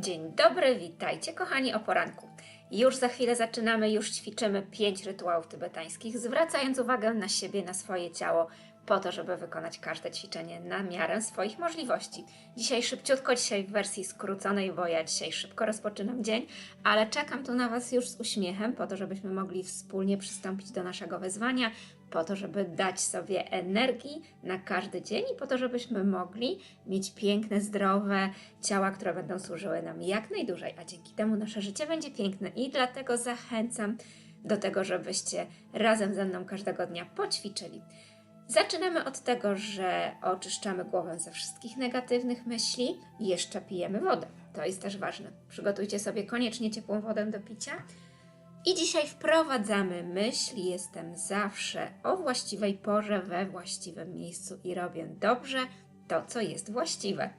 Dzień dobry, witajcie kochani o poranku. Już za chwilę zaczynamy, już ćwiczymy pięć rytuałów tybetańskich, zwracając uwagę na siebie, na swoje ciało, po to, żeby wykonać każde ćwiczenie na miarę swoich możliwości. Dzisiaj szybciutko, dzisiaj w wersji skróconej, bo ja dzisiaj szybko rozpoczynam dzień, ale czekam tu na Was już z uśmiechem, po to, żebyśmy mogli wspólnie przystąpić do naszego wyzwania, po to, żeby dać sobie energii na każdy dzień i po to, żebyśmy mogli mieć piękne, zdrowe ciała, które będą służyły nam jak najdłużej, a dzięki temu nasze życie będzie piękne i dlatego zachęcam do tego, żebyście razem ze mną każdego dnia poćwiczyli. Zaczynamy od tego, że oczyszczamy głowę ze wszystkich negatywnych myśli i jeszcze pijemy wodę. To jest też ważne. Przygotujcie sobie koniecznie ciepłą wodę do picia. I dzisiaj wprowadzamy myśl, jestem zawsze o właściwej porze, we właściwym miejscu i robię dobrze to, co jest właściwe.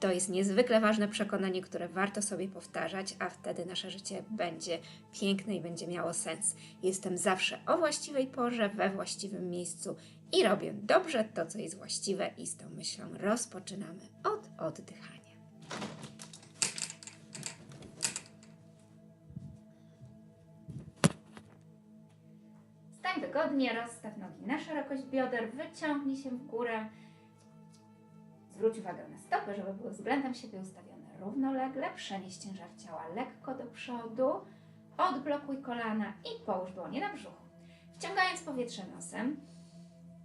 To jest niezwykle ważne przekonanie, które warto sobie powtarzać, a wtedy nasze życie będzie piękne i będzie miało sens. Jestem zawsze o właściwej porze, we właściwym miejscu i robię dobrze to, co jest właściwe, i z tą myślą rozpoczynamy od oddychania. Stań wygodnie, rozstaw nogi na szerokość bioder, wyciągnij się w górę. Zwróć uwagę na stopy, żeby były względem siebie ustawione równolegle. Przenieś ciężar ciała lekko do przodu. Odblokuj kolana i połóż dłonie na brzuchu. Wciągając powietrze nosem,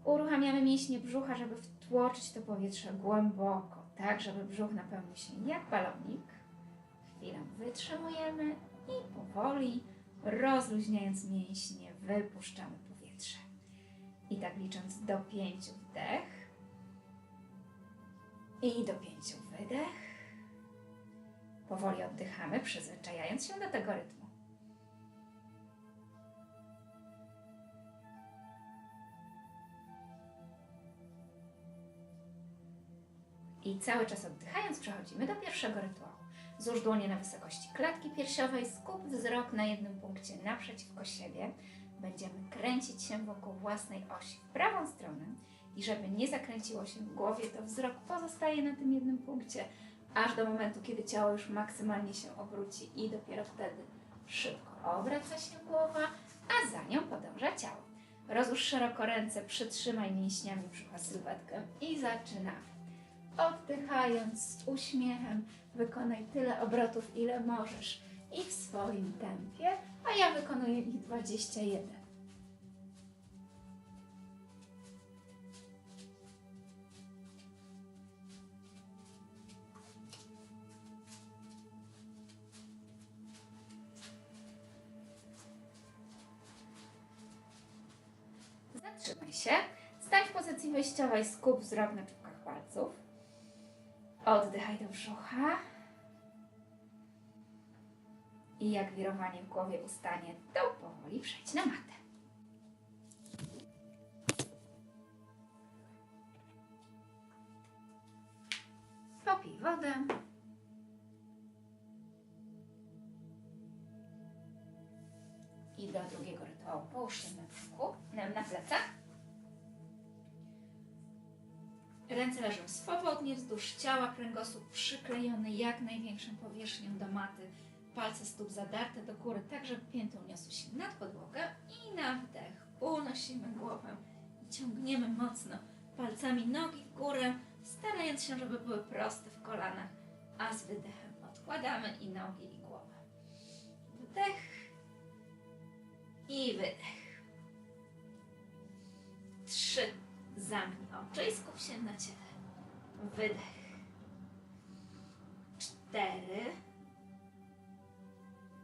uruchamiamy mięśnie brzucha, żeby wtłoczyć to powietrze głęboko, tak żeby brzuch napełnił się jak balonik. Chwilę wytrzymujemy i powoli, rozluźniając mięśnie, wypuszczamy powietrze. I tak licząc do pięciu wdech i do pięciu wydech. Powoli oddychamy, przyzwyczajając się do tego rytmu. I cały czas oddychając przechodzimy do pierwszego rytuału. Złóż dłonie na wysokości klatki piersiowej, skup wzrok na jednym punkcie naprzeciwko siebie. Będziemy kręcić się wokół własnej osi w prawą stronę i żeby nie zakręciło się w głowie, to wzrok pozostaje na tym jednym punkcie, aż do momentu, kiedy ciało już maksymalnie się obróci i dopiero wtedy szybko obraca się głowa, a za nią podąża ciało. Rozłóż szeroko ręce, przytrzymaj mięśniami brzucha sylwetkę i zaczynamy. Oddychając z uśmiechem, wykonaj tyle obrotów, ile możesz i w swoim tempie, a ja wykonuję ich 21. Zatrzymaj się. Stań w pozycji wyjściowej, skup wzrok na czubkach palców. Oddychaj do brzucha. I jak wirowanie w głowie ustanie, to powoli przejdź na matę. Popij wodę. I do drugiego rytuału połóż się na plecach. Ręce leżą swobodnie wzdłuż ciała, kręgosłup przyklejony jak największą powierzchnią do maty, palce stóp zadarte do góry, tak żeby pięty uniosły się nad podłogę i na wdech unosimy głowę i ciągniemy mocno palcami nogi w górę, starając się, żeby były proste w kolanach, a z wydechem odkładamy i nogi i głowę. Wdech i wydech. Trzy. Zamknij oczy i skup się na ciele. Wydech. Cztery.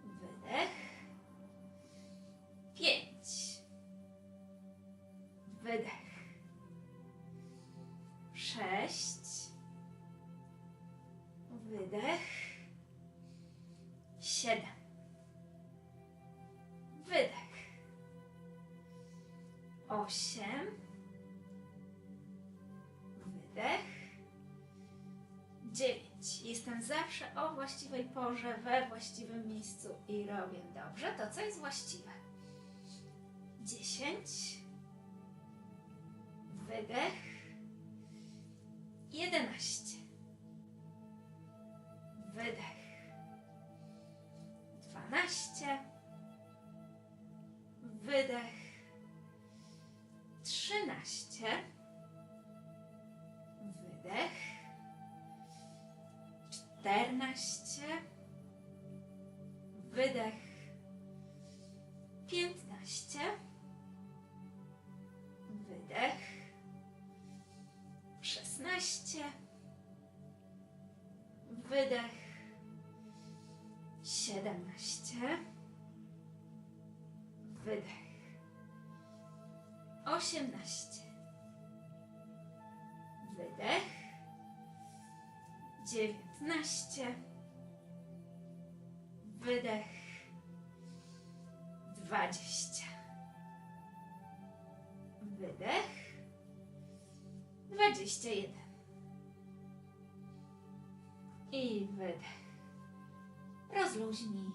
Wydech. Pięć. Wydech. Sześć. Wydech. Siedem. Wydech. Osiem. Zawsze o właściwej porze, we właściwym miejscu i robię dobrze to, co jest właściwe. Dziesięć. Wydech. Jedenaście. 14, wydech, 15, wydech, 16, wydech, 17, wydech, 18, Dziewiętnaście. Wydech. Dwadzieścia. Wydech. Dwadzieścia jeden. I wydech. Rozluźnij.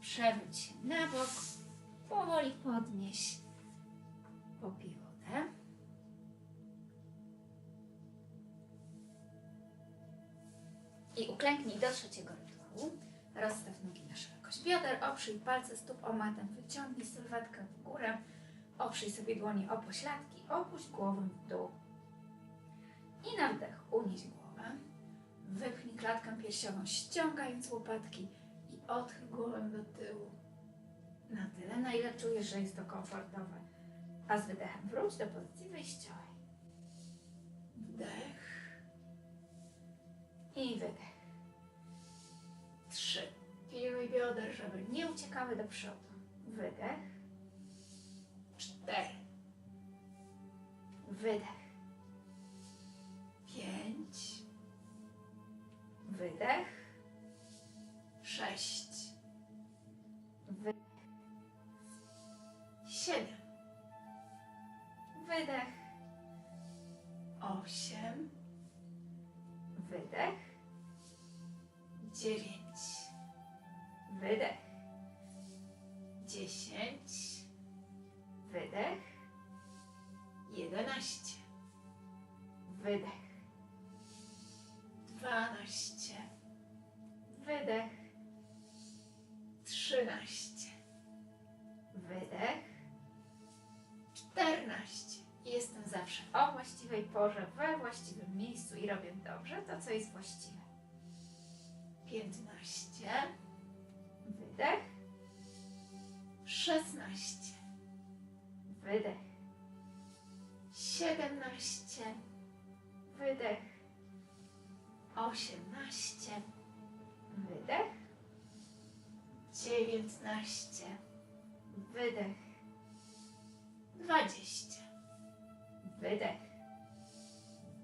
Przewróć się na bok. Powoli podnieś. Popij I uklęknij do trzeciego rytuału. Rozstaw nogi na szerokość bioder, oprzyj palce stóp o matę, wyciągnij sylwetkę w górę, oprzyj sobie dłonie o pośladki, opuść głowę w dół. I na wdech unieś głowę, wypchnij klatkę piersiową, ściągając łopatki i odchyl głowę do tyłu. Na tyle, na ile czujesz, że jest to komfortowe. A z wydechem wróć do pozycji wyjściowej. Wdech i wydech. Trzy. Piluj bioder, żeby nie uciekały do przodu. Wydech. Cztery. Wydech. Pięć. Wydech. Sześć. Wydech. Siedem. Wydech. Osiem. Wydech. Dziewięć. Wydech. Dziesięć. Wydech. Jedenaście. Wydech. Dwanaście. Wydech. Trzynaście. Wydech. Czternaście. Jestem zawsze o właściwej porze, we właściwym miejscu i robię dobrze to, co jest właściwe. Piętnaście. Wydech. Szesnaście. Wydech. Siedemnaście. Wydech. Osiemnaście. Wydech. Dziewiętnaście. Wydech. Dwadzieścia. Wydech.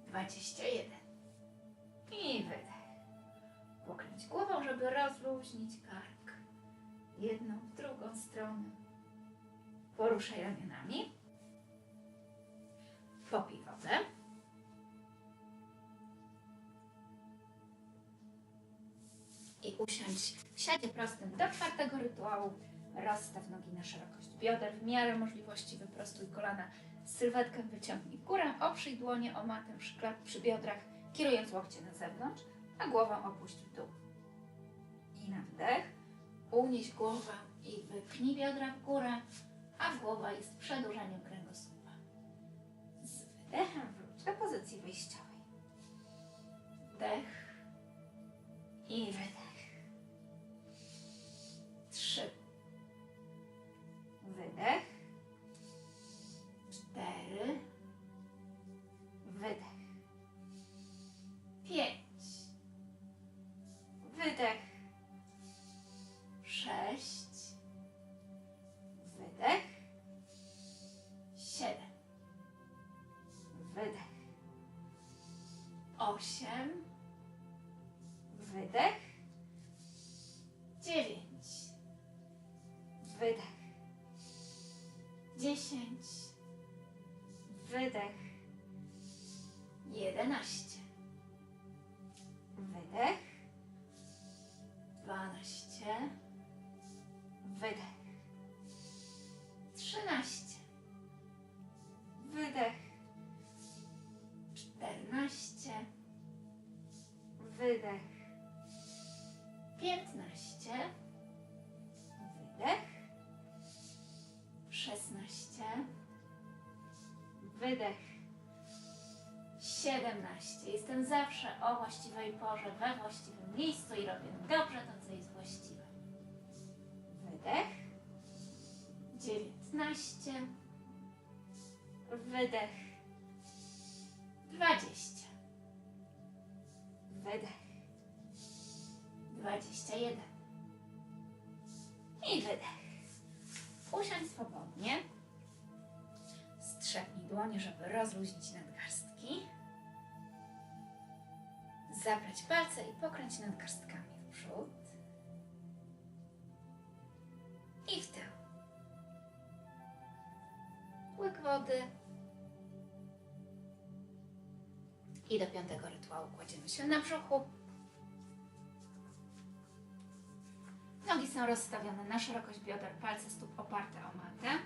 Dwadzieścia jeden. Rozluźnić kark. Jedną, w drugą stronę. Poruszaj ramionami. Popij wodę. I usiądź w siadzie prostym do czwartego rytuału. Rozstaw nogi na szerokość bioder. W miarę możliwości wyprostuj kolana. Sylwetkę wyciągnij w górę. Oprzyj dłonie o matę przy, przy biodrach, kierując łokcie na zewnątrz, a głowę opuść w dół. Na wdech unieś głowę i wypchnij biodra w górę, a głowa jest przedłużeniem kręgosłupa. Z wydechem wróć do pozycji wyjściowej. Wdech i wydech. Osiem. Wydech. Wydech. Piętnaście. Wydech. Szesnaście. Wydech. 17. Jestem zawsze o właściwej porze, we właściwym miejscu i robię dobrze to, co jest właściwe. Wydech. 19. Wydech. 20. Wydech. 21. I wydech. Usiądź swobodnie. Strzepnij dłonie, żeby rozluźnić nadgarstki. Zapleć palce i pokręć nadgarstkami w przód i w tył. Łyk wody. I do piątego rytuału kładziemy się na brzuchu. Nogi są rozstawione na szerokość bioder, palce stóp oparte o matę.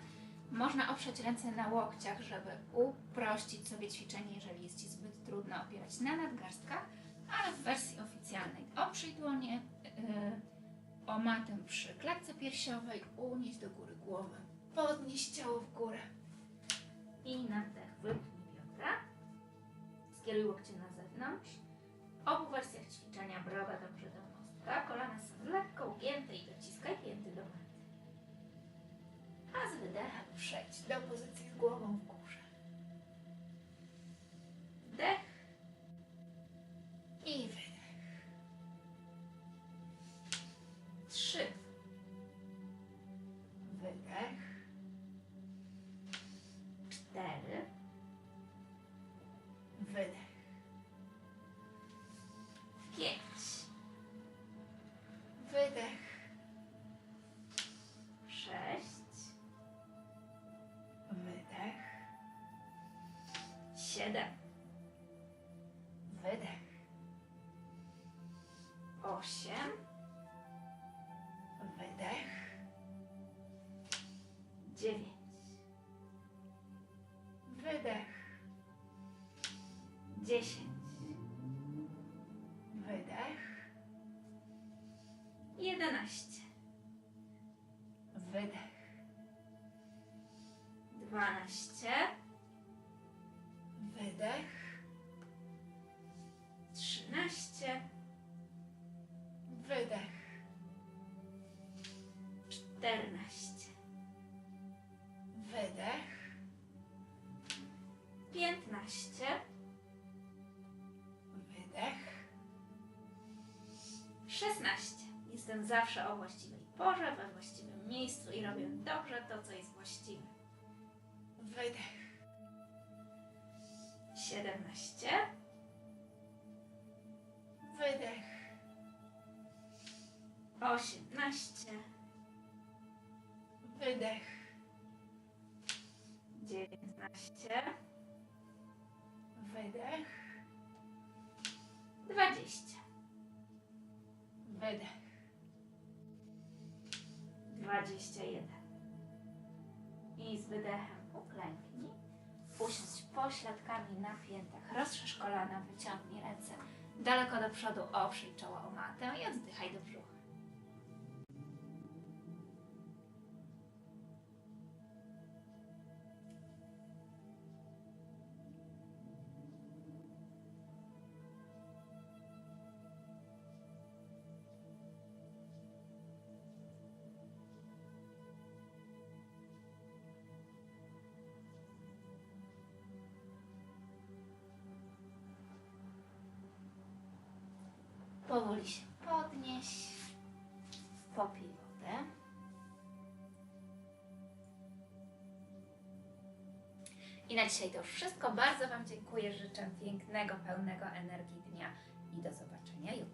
Można oprzeć ręce na łokciach, żeby uprościć sobie ćwiczenie, jeżeli jest Ci zbyt trudno opierać na nadgarstkach, ale w wersji oficjalnej oprzyj dłonie yy, o matę przy klatce piersiowej, unieść do góry głowę, podnieść ciało w górę i na wdech skieruj łokcie na zewnątrz. W obu wersjach ćwiczenia broda dobrze do mostka, kolana są lekko ugięte i dociskaj pięty do maty. A z wydechem przejdź do pozycji z głową w górze. Wdech i wydech. Siedem. Wydech. Osiem. Wydech. Dziewięć. Wydech. Dziesięć. Wydech. Jedenaście. Wydech. Dwanaście. 16. Jestem zawsze o właściwej porze, we właściwym miejscu i robię dobrze to, co jest właściwe. Wydech. 17. Wydech. 18. Wydech. 19. 21. I z wydechem uklęknij. Usiądź pośladkami na piętach. Rozszerz kolana, wyciągnij ręce daleko do przodu, oprzyj czoło o matę i oddychaj do brzucha. Powoli się podnieś, popij wodę. I na dzisiaj to już wszystko. Bardzo Wam dziękuję. Życzę pięknego, pełnego energii dnia i do zobaczenia jutro.